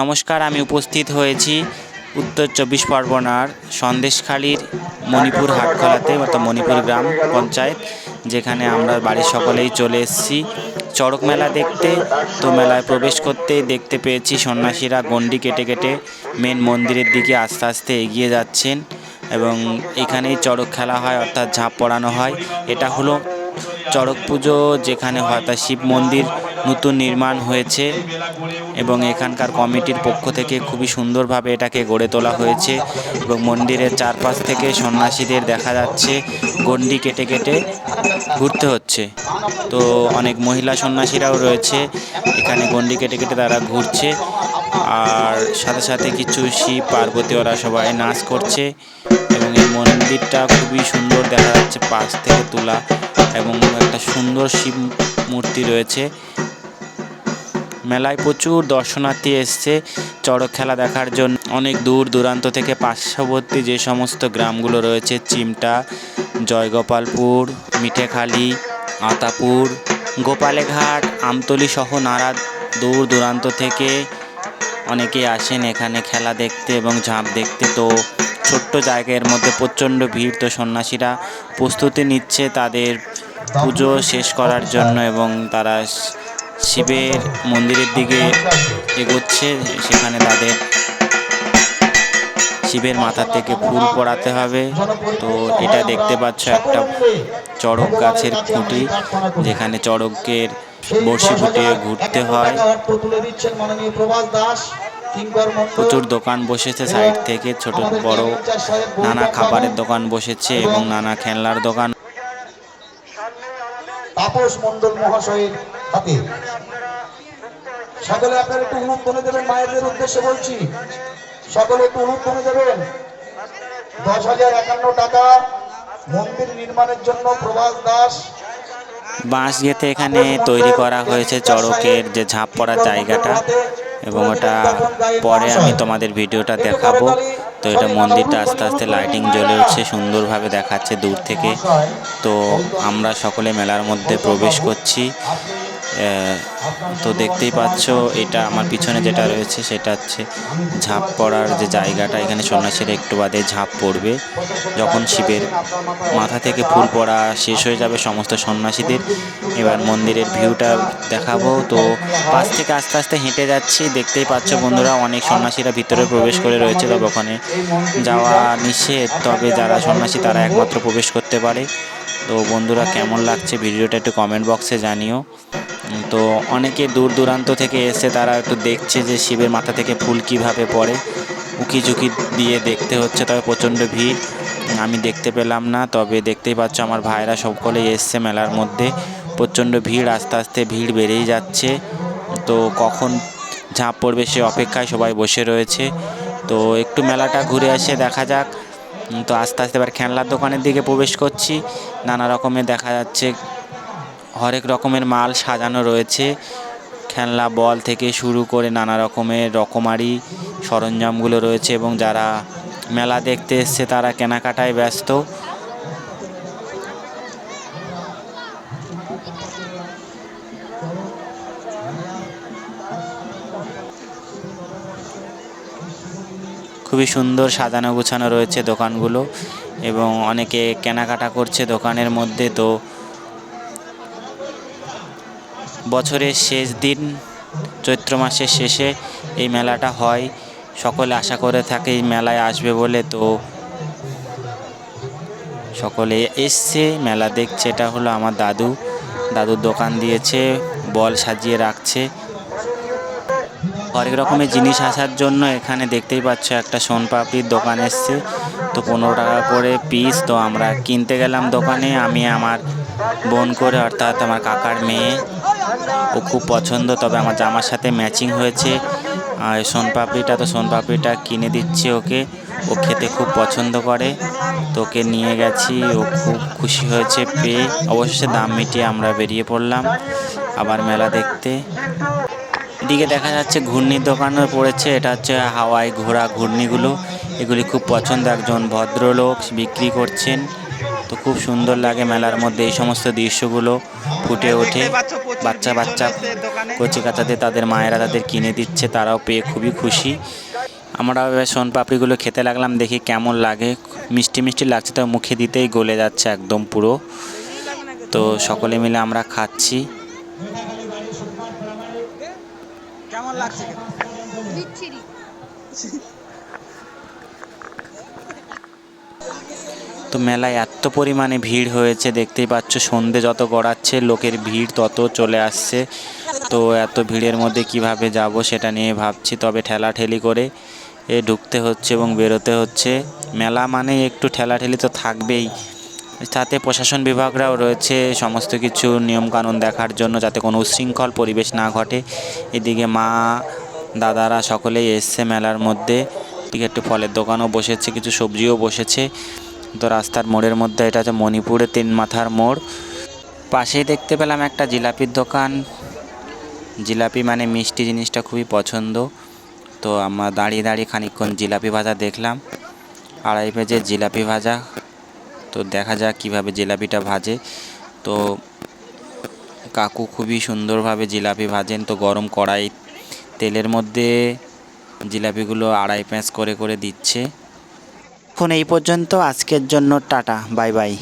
নমস্কার, আমি উপস্থিত হয়েছি উত্তর চব্বিশ পরগনার সন্দেশখালীর মণিপুর হাটখোলাতে, অর্থাৎ মণিপুর গ্রাম পঞ্চায়েত, যেখানে আমরা বাড়ির সকলেই চলে এসেছি। চড়ক মেলা দেখতে, তো মেলায় প্রবেশ করতেই দেখতে পেয়েছি সন্ন্যাসীরা গণ্ডি কেটে কেটে মেন মন্দিরের দিকে আস্তে আস্তে এগিয়ে যাচ্ছেন এবং এখানেই চড়ক খেলা হয়, অর্থাৎ ঝাঁপ পড়ানো হয়। এটা হলো চড়ক পুজো, যেখানে হয় তা শিব মন্দির। নতুন নির্মাণ হয়েছে এবং এখানকার কমিটির পক্ষ থেকে খুবই সুন্দরভাবে এটাকে গড়ে তোলা হয়েছে এবং মন্দিরের চারপাশ থেকে সন্ন্যাসীদের দেখা যাচ্ছে, গণ্ডি কেটে কেটে ঘুরতে হচ্ছে। তো অনেক মহিলা সন্ন্যাসীরাও রয়েছে, এখানে গণ্ডি কেটে কেটে তারা ঘুরছে। আর সাথে সাথে কিছু শিব পার্বতী ওরা সবাই নাচ করছে এবং এই মন্দিরটা খুবই সুন্দর দেখা যাচ্ছে পাশ থেকে তোলা এবং একটা সুন্দর শিব মূর্তি রয়েছে। মেলায় প্রচুর দর্শনার্থী এসছে চড়ক খেলা দেখার জন্য। অনেক দূর দূরান্ত থেকে পার্শ্ববর্তী যে সমস্ত গ্রামগুলো রয়েছে, চিমটা, জয়গোপালপুর, মিঠেখালি, আতাপুর, গোপালেঘাট, আমতলি সহ নানা দূর দূরান্ত থেকে অনেকেই আসেন এখানে খেলা দেখতে এবং ঝাঁপ দেখতে। তো ছোট্ট জায়গার মধ্যে প্রচণ্ড ভিড়, তো সন্ন্যাসীরা প্রস্তুতি নিচ্ছে তাদের পুজো শেষ করার জন্য এবং তারা শিবের মন্দিরের দিকে এগোচ্ছে, সেখানে তাদের শিবের মাথা থেকে ফুল পড়াতে হবে। তো এটা দেখতে পাচ্ছ একটা চড়ক গাছের খুঁটি, যেখানে চড়কের বড়শি ফুটিয়ে ঘুরতে হয়। প্রচুর দোকান বসেছে সাইড থেকে, ছোট বড় নানা খাবারের দোকান বসেছে এবং নানা খেলনার দোকান। তাপস মহাশয়ের হাতে সকলে আপনারা একটু উলুধ্বনি দেবেন, মায়েদের উদ্দেশ্যে বলছি। সকলে একটু উলুধ্বনি দেবেন। দশ হাজার একান্ন টাকা মন্দির নির্মাণের জন্য প্রভাস দাস। বাঁশ গেঁথে এখানে তৈরি করা হয়েছে চড়কের যে ঝাঁপ পড়ার জায়গাটা, এবং ওটা পরে আমি তোমাদের ভিডিওটা দেখাবো। তো এটা মন্দিরটা আস্তে আস্তে লাইটিং জ্বলে উঠছে, সুন্দরভাবে দেখাচ্ছে দূর থেকে। তো আমরা সকলে মেলার মধ্যে প্রবেশ করছি। তো দেখতেই পাচ্ছ, এটা আমার পিছনে যেটা রয়েছে সেটা হচ্ছে ঝাঁপ পড়ার যে জায়গাটা। এখানে সন্ন্যাসীরা একটু বাদে ঝাঁপ পড়বে। যখন শিবের মাথা থেকে ফুল পড়া শেষ হয়ে যাবে সমস্ত সন্ন্যাসীদের, এবার মন্দিরের ভিউটা দেখাবো। তো পাশ থেকে আস্তে আস্তে হেঁটে যাচ্ছি। দেখতেই পাচ্ছ বন্ধুরা, অনেক সন্ন্যাসীরা ভিতরে প্রবেশ করে রয়েছে তবে ওখানে যাওয়া নিষেধ, তবে যারা সন্ন্যাসী তারা একমাত্র প্রবেশ করতে পারে। তো বন্ধুরা, কেমন লাগছে? ভিডিওটা একটু কমেন্ট বক্সে জানিও। তো অনেকে দূর দূরান্ত থেকে এসে তারা একটু দেখছে যে শিবের মাথা থেকে ফুল কীভাবে পড়ে। উকি ঝুঁকি দিয়ে দেখতে হচ্ছে, তবে প্রচণ্ড ভিড়। আমি দেখতে পেলাম না, তবে দেখতেই পাচ্ছ আমার ভাইরা সকলেই এসছে মেলার মধ্যে। প্রচণ্ড ভিড়, আস্তে আস্তে ভিড় বেড়েই যাচ্ছে। তো কখন ঝাঁপ পড়বে সে অপেক্ষায় সবাই বসে রয়েছে। তো একটু মেলাটা ঘুরে এসে দেখা যাক। তো আস্তে আস্তে এবার খেলনার দোকানের দিকে প্রবেশ করছি। নানা রকমের দেখা যাচ্ছে। হরেক রকমের মাল সাজানো রয়েছে। খেলনা, বল থেকে শুরু করে নানা রকমের রকমারি সরঞ্জামগুলো রয়েছে এবং যারা মেলা দেখতে এসছে তারা কেনাকাটায় ব্যস্ত। খুবই সুন্দর সাজানো গোছানো রয়েছে দোকানগুলো এবং অনেকে কেনাকাটা করছে দোকানের মধ্যে, তো বছরের শেষ দিন, চৈত্র মাসের শেষে এই মেলাটা হয়। সকলে আশা করে থাকে এই মেলায় আসবে বলে, তো সকলে এসছে, মেলা দেখছে। এটা হলো আমার দাদু। দাদুর দোকান দিয়েছে, বল সাজিয়ে রাখছে। হরেক রকমের জিনিস আসার জন্য এখানে দেখতেই পাচ্ছ একটা সোনপাপড়ির দোকান এসছে। তো পনেরো টাকা করে পিস তো আমরা কিনতে গেলাম দোকানে। আমি আমার বোন করে, অর্থাৎ আমার কাকার মেয়ে ও খুব পছন্দ। তবে আমার জামার সাথে ম্যাচিং হয়েছে। আর সোনপাপড়িটা তো সোনপাপড়িটা কিনে দিচ্ছে ওকে। ও খেতে খুব পছন্দ করে। তো ওকে নিয়ে গেছি। ও খুব খুশি হয়েছে পেয়ে। অবশেষে দাম মিটিয়ে আমরা বেরিয়ে পড়লাম আবার মেলা দেখতে। এদিকে দেখা যাচ্ছে ঘূর্ণির দোকানও পড়েছে। এটা হচ্ছে হাওয়াই ঘোড়া ঘূর্ণিগুলো। এগুলি খুব পছন্দ। একজন ভদ্রলোক বিক্রি করছেন। তো খুব সুন্দর লাগে মেলার মধ্যে। এই সমস্ত দৃশ্যগুলো ফুটে ওঠে। বাচ্চা বাচ্চা কচি কাচাতে তাদের মায়েরা তাদের কিনে দিচ্ছে তারাও পেয়ে খুবই খুশি। আমরা এবার সোন পাপড়িগুলো খেতে লাগলাম দেখি কেমন লাগে। মিষ্টি মিষ্টি লাগছে তো মুখে দিতেই গলে যাচ্ছে একদম পুরো। তো সকলে মিলে আমরা খাচ্ছি। কেমন লাগছে তো মেলায় এত পরিমাণে ভিড় হয়েছে, দেখতেই পাচ্ছ সন্ধে যত গড়াচ্ছে, লোকের ভিড় তত চলে আসছে। তো এত ভিড়ের মধ্যে কীভাবে যাব সেটা নিয়ে ভাবছি, তবে ঠেলাঠেলি করে এ ঢুকতে হচ্ছে এবং বেরোতে হচ্ছে। মেলা মানে একটু ঠেলাঠেলি তো থাকবেই। সাথে প্রশাসন বিভাগরাও রয়েছে, সমস্ত কিছু নিয়মকানুন দেখার জন্য যাতে কোনো উশৃঙ্খল পরিবেশ না ঘটে। এদিকে মা, দাদারা সকলেই এসছে মেলার মধ্যে। এদিকে একটু ফলের দোকানও বসেছে, কিছু সবজিও বসেছে। তো রাস্তার মোড়ের মধ্যে, এটা হচ্ছে মণিপুরে তিন মাথার মোড়। পাশেই দেখতে পেলাম একটা জিলাপির দোকান। জিলাপি মানে মিষ্টি জিনিসটা খুবই পছন্দ। তো আমরা দাঁড়িয়ে দাঁড়িয়ে খানিকক্ষণ জিলাপি ভাজা দেখলাম। আড়াই পেজের জিলাপি ভাজা। তো দেখা যাক কীভাবে জিলাপিটা ভাজে। তো কাকু খুবই সুন্দরভাবে জিলাপি ভাজেন। তো গরম কড়াই তেলের মধ্যে জিলাপিগুলো আড়াই প্যাঁচ করে করে দিচ্ছে। এখন এই পর্যন্ত। আজকের জন্য টাটা বাই বাই।